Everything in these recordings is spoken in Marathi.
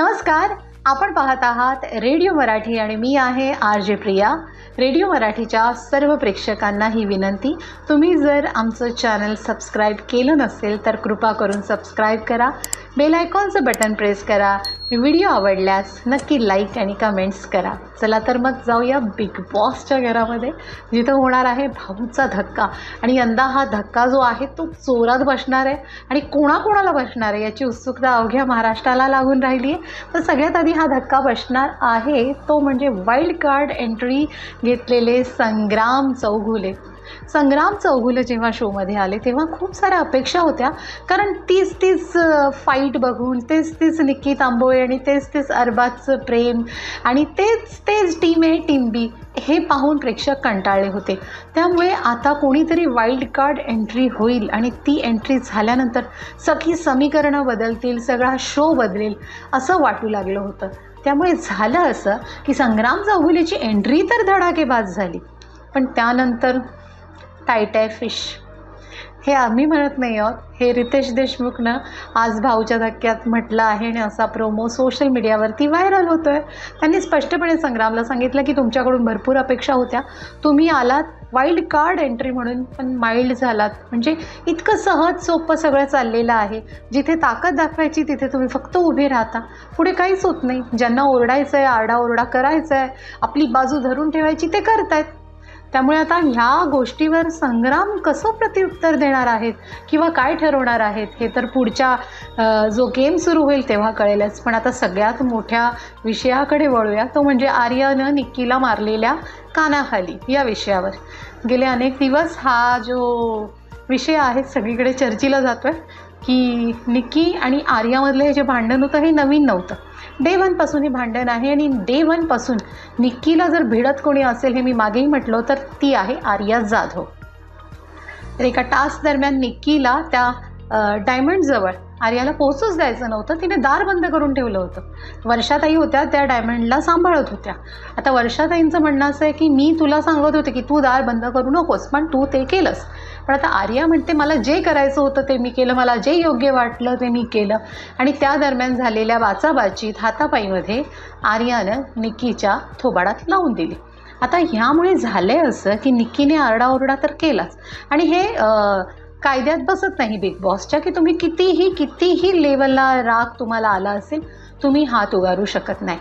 नमस्कार आपण पाहत आहात रेडिओ मराठी आणि मी आहे आर जे प्रिया. रेडिओ मराठीच्या सर्व प्रेक्षकांना ही विनंती तुम्ही जर आमचं चॅनल सबस्क्राईब केलं नसेल तर कृपा करून सबस्क्राईब करा. बेल आयकॉनचं बटन प्रेस करा. व्हिडिओ आवडल्यास नक्की लाईक आणि कमेंट्स करा. चला तर मग जाऊया बिग बॉसच्या घरामध्ये. जिथं होणार आहे भाऊचा धक्का. आणि यंदा हा धक्का जो आहे तो जोरात बसणार आहे. आणि कोणाकोणाला बसणार आहे याची उत्सुकता अवघ्या महाराष्ट्राला लागून राहिली आहे तर सगळ्यात आधी हा धक्का बसणार आहे तो म्हणजे वाईल्ड कार्ड एंट्री घेतलेले संग्राम चौघुले. संग्राम चौघुले जेव्हा शोमध्ये आले तेव्हा खूप साऱ्या अपेक्षा होत्या. कारण तीच तीच फाईट बघून तेच तीच निक्की तांबोळे आणि तेच तेच अरबाजचं प्रेम आणि तेच तेच टीम ए टीम बी हे पाहून प्रेक्षक कंटाळले होते. त्यामुळे आता कोणीतरी वाईल्ड कार्ड एंट्री होईल आणि ती एंट्री झाल्यानंतर सगळी समीकरणं बदलतील सगळा शो बदलेल असं वाटू लागलं होतं. त्यामुळे झालं असं की संग्राम चौगुलेची एंट्री तर धडाकेबाज झाली. पण त्यानंतर टायटाय फिश. हे आम्ही म्हणत नाही आहोत. हे रितेश देशमुखनं आज भाऊच्या धक्क्यात म्हटलं आहे आणि असा प्रोमो सोशल मीडियावरती व्हायरल होतो आहे त्यांनी स्पष्टपणे संग्रामला सांगितलं की तुमच्याकडून भरपूर अपेक्षा होत्या. तुम्ही आलात वाईल्ड कार्ड एंट्री म्हणून पण माइल्ड झालात. म्हणजे इतकं सहज सोपं सगळं चाललेलं आहे. जिथे ताकद दाखवायची तिथे तुम्ही फक्त उभे राहता. पुढे काहीच होत नाही. ज्यांना ओरडायचं आहे आरडाओरडा करायचा आहे आपली बाजू धरून ठेवायची ते करतायत. त्यामुळे आता ह्या गोष्टीवर संग्राम कसं प्रत्युत्तर देणार आहेत किंवा काय ठरवणार आहेत हे तर पुढच्या जो गेम सुरू होईल तेव्हा कळेलच. पण आता सगळ्यात मोठ्या विषयाकडे वळूया. तो म्हणजे आर्यानं निक्कीला मारलेल्या कानाखाली या विषयावर. गेले अनेक दिवस हा जो विषय आहे सगळीकडे चर्चेला जातो आहे की निक्की आणि आर्यामधलं हे जे भांडण होतं हे नवीन नव्हतं. डे वनपासून हे भांडण आहे आणि डे वनपासून निक्कीला जर भिडत कोणी असेल हे मी मागेही म्हटलं तर ती आहे आर्या जाधव. तर एका टास्क दरम्यान निक्कीला त्या डायमंडजवळ आर्याला पोहोचूच द्यायचं नव्हतं. तिने दार बंद करून ठेवलं होतं. वर्षाताई होत्या त्या डायमंडला सांभाळत होत्या. आता वर्षाताईंचं म्हणणं असं आहे की मी तुला सांगत होते की तू दार बंद करू नकोस पण तू ते केलंस. पण आता आर्या म्हणते मला जे करायचं होतं ते मी केलं मला जे योग्य वाटलं ते मी केलं. आणि त्या दरम्यान झालेल्या वाचाबाचीत हातापाईमध्ये आर्यानं निक्कीच्या थोबाडात लावून दिली. आता ह्यामुळे झालं आहे असं की निक्कीने आरडाओरडा तर केलाच. आणि हे कायद्यात बसत नाही बिग बॉसच्या की तुम्ही कितीही कितीही लेवलला राग तुम्हाला आला असेल तुम्ही हात उगारू शकत नाही.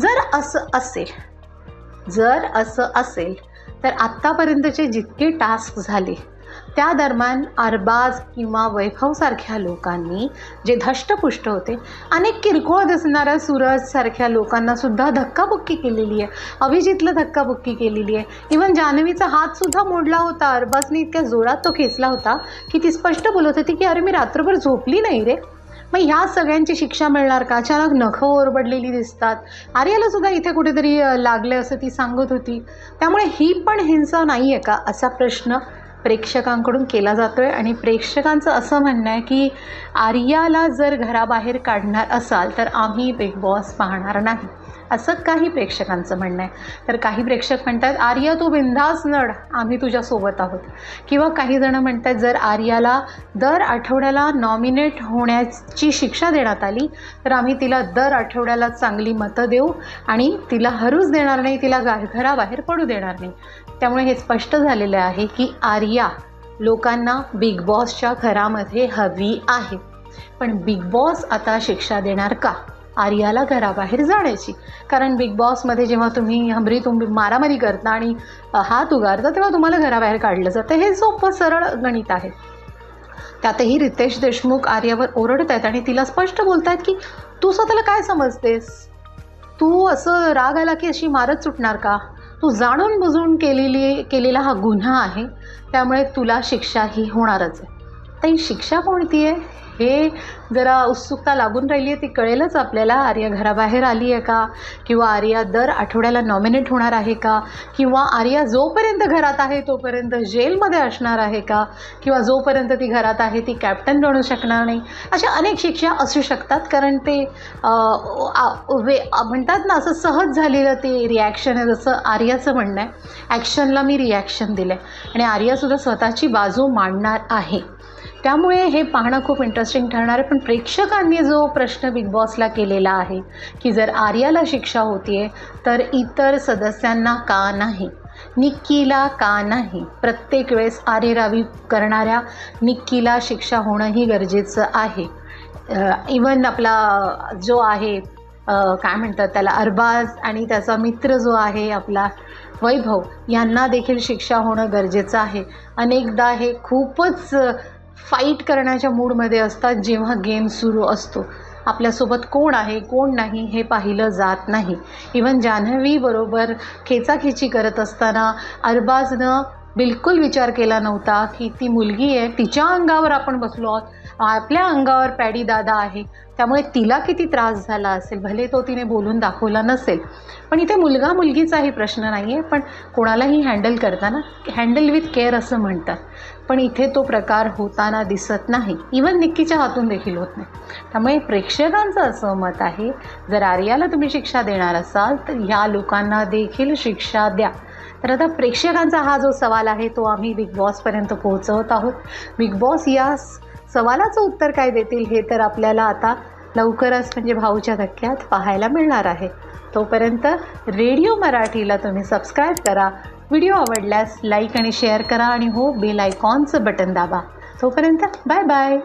जर असं असेल जर असं असेल तर आत्तापर्यंतचे जितके टास्क झाले त्या दरम्यान अरबाज किंवा वैभवसारख्या लोकांनी जे धष्टपुष्ट होते अनेक किरकोळ दिसणाऱ्या सूरजसारख्या लोकांनासुद्धा धक्काबुक्की केलेली आहे. अभिजितला धक्काबुक्की केलेली आहे. इवन जान्हवीचा हातसुद्धा मोडला होता. अरबाजने इतक्या जोरात तो खेचला होता की ती स्पष्ट बोलत होती की अरे मी रात्रभर झोपली नाही रे. मग ह्या सगळ्यांची शिक्षा मिळणार का? अचानक नखं ओरबडलेली दिसतात. आर्याला सुद्धा इथे कुठेतरी लागले असं ती सांगत होती. त्यामुळे ही पण हिंसा नाही आहे का? असा प्रश्न प्रेक्षकांकडून केला जातो आहे आणि प्रेक्षकांचं असं म्हणणं आहे की आर्याला जर घराबाहेर काढणार असाल तर आम्ही बिग बॉस पाहणार नाही. असं काही प्रेक्षकांचं म्हणणं आहे. तर काही प्रेक्षक म्हणतात आर्या तू बिंदास नड. आम्ही तुझ्यासोबत आहोत. किंवा काही जणं म्हणतात जर आर्याला दर आठवड्याला नॉमिनेट होण्याची शिक्षा देण्यात आली तर आम्ही तिला दर आठवड्याला चांगली मतं देऊ आणि तिला हरूच देणार नाही तिला घराबाहेर पडू देणार नाही. त्यामुळे हे स्पष्ट झालेलं आहे की आर्या लोकांना बिग बॉसच्या घरामध्ये हवी आहे. पण बिग बॉस आता शिक्षा देणार का? आर्याला घराबाहेर जाण्याची. कारण बिग बॉसमध्ये जेव्हा तुम्ही हमरी तुम्ही मारामारी करता आणि हात उगारता तेव्हा तुम्हाला घराबाहेर काढलं जातं. हे सोपं सरळ गणित आहे. त्यातही रितेश देशमुख आर्यावर ओरडत आहेत आणि तिला स्पष्ट बोलत आहेत की तू स्वतःला काय समजतेस? तू असं राग आला की अशी मारत सुटणार का? तू जाणून बुजून केलेली केलेला हा गुन्हा आहे. त्यामुळे तुला शिक्षा ही होणारच आहे. ताई शिक्षा कोणती आहे? हे जरा उत्सुकता लागून राहिली आहे ती कळेलच आपल्याला. आर्या घराबाहेर आली आहे का? किंवा आर्या दर आठवड्याला नॉमिनेट होणार आहे का? किंवा आर्या जोपर्यंत घरात आहे तोपर्यंत जेलमध्ये असणार आहे का? किंवा जोपर्यंत ती घरात आहे ती कॅप्टन बनू शकणार नाही? अशा अनेक शिक्षा असू शकतात कारण ते वे म्हणतात ना असं सहज झालेलं ते रिॲक्शन आहे जसं आर्याचं म्हणणं आहे. ॲक्शनला मी रिॲक्शन दिलं आहे आणि आर्यासुद्धा स्वतःची बाजू मांडणार आहे. त्यामुळे हे पाहणं खूप इंटरेस्टिंग ठरणार आहे. पण प्रेक्षकांनी जो प्रश्न बिग बॉसला केलेला आहे की जर आर्याला शिक्षा होतीये तर इतर सदस्यांना का नाही? निक्कीला का नाही? प्रत्येक वेळेस आरेरावी करणाऱ्या निक्कीला शिक्षा होणंही गरजेचं आहे. इवन आपला जो आहे काय म्हणतात त्याला अरबाज आणि त्याचा मित्र जो आहे आपला वैभव यांना देखील शिक्षा होणं गरजेचं आहे. अनेकदा हे खूपच फाईट करण्याच्या मूडमध्ये असतात जेव्हा गेम सुरू असतो. आपल्यासोबत कोण आहे कोण नाही हे पाहिलं जात नाही. इवन जान्हवीबरोबर खेचाखेची करत असताना अरबाजनं बिलकुल विचार केला नव्हता की ती मुलगी आहे तिच्या अंगावर आपण बसलो आहोत. आपल्या अंगावर पॅडी दादा आहे. त्यामुळे तिला किती त्रास झाला असेल भले तो तिने बोलून दाखवला नसेल. पण इथे मुलगा मुलगीचाही प्रश्न नाही आहे पण कोणालाही हँडल करताना हँडल विथ केअर असं म्हणतात. पण इथे तो प्रकार होताना दिसत नाही. इवन निक्कीच्या हातून देखील होत नाही. त्यामुळे प्रेक्षकांचं असं मत आहे जर आर्याला तुम्ही शिक्षा देणार असाल तर ह्या लोकांना देखील शिक्षा द्या. तर आता प्रेक्षकांचा हा जो सवाल आहे तो आम्ही बिग बॉसपर्यंत पोहोचवत आहोत. बिग बॉस या सवालाचं उत्तर काय देतील हे तर आपल्याला आता लवकरच म्हणजे भाऊच्या धक्क्यात पाहायला मिळणार आहे. तोपर्यंत रेडिओ मराठीला तुम्ही सबस्क्राईब करा व्हिडिओ आवडल्यास लाईक आणि शेअर करा आणि हो बेल आयकॉनचं बटन दाबा. तोपर्यंत बाय बाय.